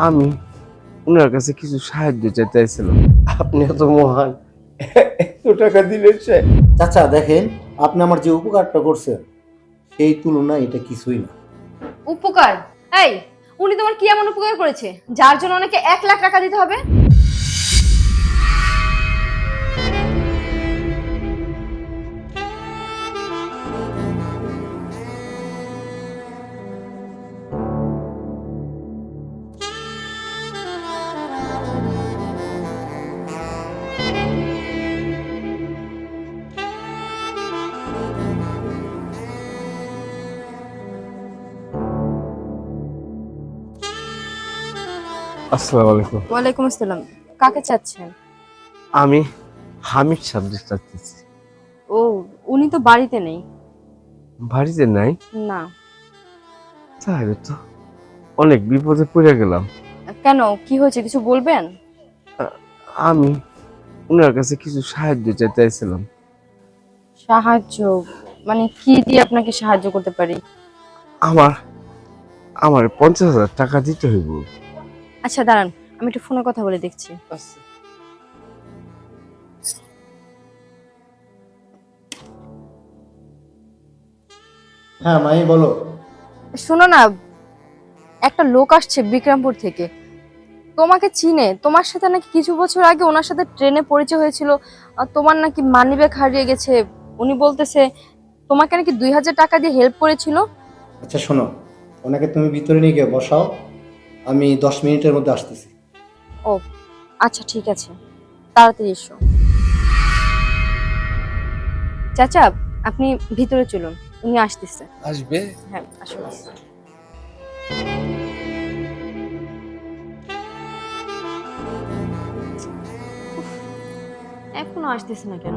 আমি ওনার কাছে কিছু সাহায্য চাইছিলাম। আপনি এত মহান এত টাকা দিলেন সে চাচা দেখেন আপনি আমার যে উপকারটা করছেন সেই তুলনায় এটা কিছুই না। উপকার? এই উনি তোমার কি এমন উপকার করেছে যার জন্য ওনাকে এক লাখ টাকা দিতে হবে? আসসালামু আলাইকুম। ওয়ালাইকুম আসসালাম। কাকে চাচ্ছেন? আমি হামিদ সাবজেক্ট চাচ্ছি। ও উনি তো বাড়িতে নেই। বাড়িতে নাই? না। তাহলে তো। অনেক বিপদে পড়ে গেলাম। কেন? কি হয়েছে? কিছু বলবেন? আমি ওনার কাছে কিছু সাহায্য চাইতেছিলাম সাহায্য? মানে কি দিয়ে আপনাকে সাহায্য করতে পারি? আমার আমার পঞ্চাশ হাজার টাকা দিতে হইব। আচ্ছা দাঁড়ান আমি একটু ফোনে কথা বলে দেখছি। হ্যাঁ মাই বলো। শোনো না একটা লোক আসছে বিক্রমপুর থেকে। তোমাকে চিনে তোমার সাথে নাকি কিছু বছর আগে ওনার সাথে ট্রেনে পরিচয় হয়েছিল আর তোমার নাকি মানিব্যাগ হারিয়ে গেছে। উনি বলতেছে তোমাকে নাকি দুই হাজার টাকা দিয়ে হেল্প করেছিল। আচ্ছা শোনো ওনাকে তুমি ভিতরে নিয়ে গিয়ে বসাও। আমি দশ মিনিটের মধ্যে আসতেছি। ও আচ্ছা ঠিক আছে। তাড়াতাড়ি এসো। চাচা আপনি ভিতরে চলুন। উনি আসতেছে। আসবে? হ্যাঁ আসুন এখনও আসতেছে না কেন?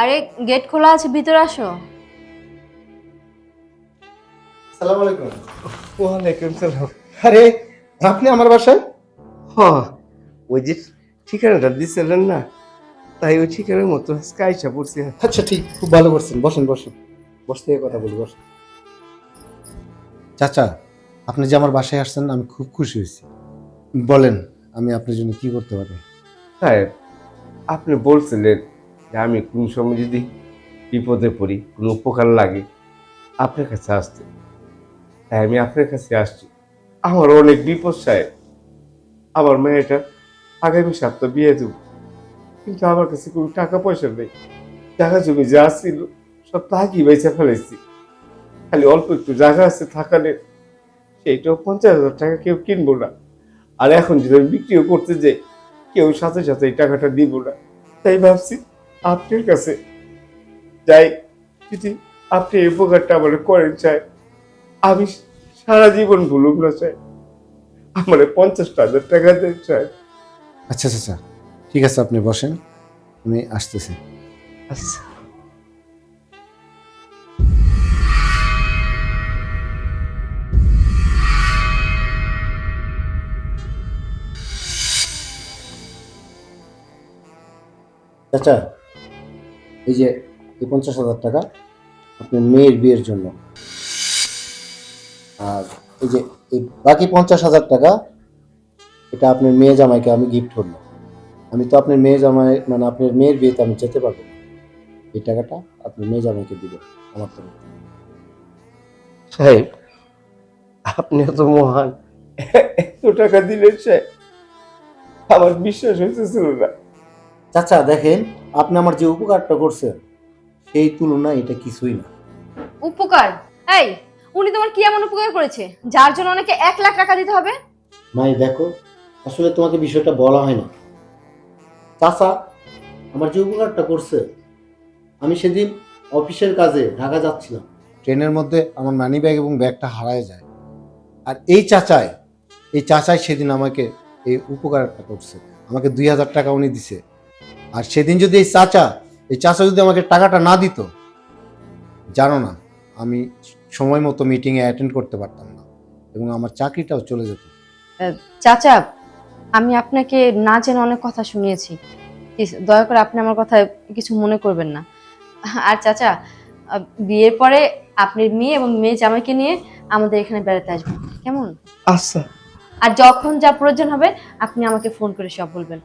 আরে গেট খোলা আছে ভিতরে আসো। সালাম আলাইকুম। ওয়ালাইকুম সালাম। আরে আপনি আমার বাসায়? হ ওই যে ঠিকানাটা দিছিলেন না তাই ওই ঠিকানার মতো স্কাইসা পড়ছি। আচ্ছা ঠিক খুব ভালো করছেন। বসেন বসেন। বসতে কথা বলি বসেন। চাচা আপনি যে আমার বাসায় আসছেন আমি খুব খুশি হয়েছি। বলেন আমি আপনার জন্য কি করতে পারি? সাহেব আপনি বলছিলেন যে আমি কোন সময় যদি বিপদে পড়ি কোনো উপকার লাগে আপনার কাছে আসতে। তাই আমি আপনার কাছে আসছি। আমার অনেক বিপদ সাহেব আমার মেয়েটা আগামী সপ্তাহ বিয়ে দেব। কিন্তু আমার কাছে কোনো টাকা পয়সা নেই। টাকা জমি যা ছিল, সব তাকি বেঁচে ফেলেছি। খালি অল্প একটু জায়গা আছে থাকালে সেইটাও পঞ্চাশ হাজার টাকা কেউ কিনবো না। আর এখন যদি আমি বিক্রিও করতে যাই, কেউ সাথে সাথে এই টাকাটা দিব না। তাই ভাবছি আপনার কাছে যাই। যদি আপনি এই উপকারটা আমার করেন চাই আমি সারা জীবন ভুলুম না চাই আমার পঞ্চাশ হাজার টাকা দেন চাই আচ্ছা আচ্ছা। ঠিক আছে আপনি বসেন। আমি আসতেছি। আচ্ছা। চাচা এই যে এই পঞ্চাশ হাজার টাকা আপনার মেয়ের বিয়ের জন্য। আর এই যে এই বাকি পঞ্চাশ হাজার টাকা এটা আপনার মেয়ে জামাইকে আমি গিফট করলাম আমি তো আপনার মেয়ে জামাই মানে আপনার মেয়ের বিয়েতে আমি যেতে পারব এই টাকাটা আপনার মেয়ে জামাইকে দিবে আমার তরফ সাহেব আপনি এত মহান। এত টাকা দিলেন সাহেব আমার বিশ্বাস হইতেছিল না। চাচা দেখেন আপনি আমার যে উপকারটা করছেন সেই তুলনায় এটা কিছুই না। উপকার? এই উনি তোমার কি এমন উপকার করেছে? যার জন্য অনেকে এক লাখ টাকা দিতে হবে? মাই দেখো, আসলে তোমাকে বিষয়টা বলা হয় না। চাচা, আমার যে উপকারটা করছে, আমি সেদিন অফিসের কাজে ঢাকা যাচ্ছিলাম। ট্রেনের মধ্যে আমার মানি ব্যাগ এবং ব্যাগটা হারায় যায়। আর এই চাচায়, এই চাচাই সেদিন আমাকে এই উপকারটা করছে। আমাকে দুই হাজার টাকা উনি দিছে। আর সেদিন যদি এই চাচা এই চাচা যদি আমাকে টাকাটা না দিত, জানো না আমি সময় মতো মিটিংয়ে অ্যাটেন্ড করতে পারতাম না এবং আমার চাকরিটাও চলে যেত। চাচা আমি আপনাকে না জেনে অনেক কথা শুনিয়েছি। দয়া করে আপনি আমার কথা কিছু মনে করবেন না। আর চাচা বিয়ের পরে আপনি মেয়ে এবং মেয়ে জামাইকে নিয়ে আমাদের এখানে বেড়াতে আসবেন। কেমন? আচ্ছা। আর যখন যা প্রয়োজন হবে আপনি আমাকে ফোন করে সব বলবেন।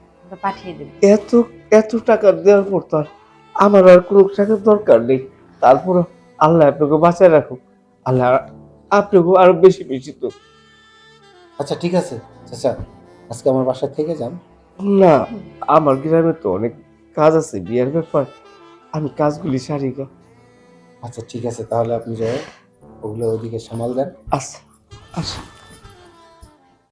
পাঠিয়ে দেব। এত এত টাকা দেওয়ার পর তো আর আমার আর কোনো টাকার দরকার নেই। তারপর আল্লাহ আপনাকে বাঁচায় রাখুক। আল্লাহ আপনাকে আরও বেশি বেশি তো আচ্ছা ঠিক আছে। চাচা আজকে আমার বাসা থেকে যান। না আমার গ্রামে তো অনেক কাজ আছে বিয়ের ব্যাপার। আমি কাজগুলি সারি গা। আচ্ছা ঠিক আছে। তাহলে আপনি যাই ওগুলো ওদিকে সামাল দেন। আচ্ছা আচ্ছা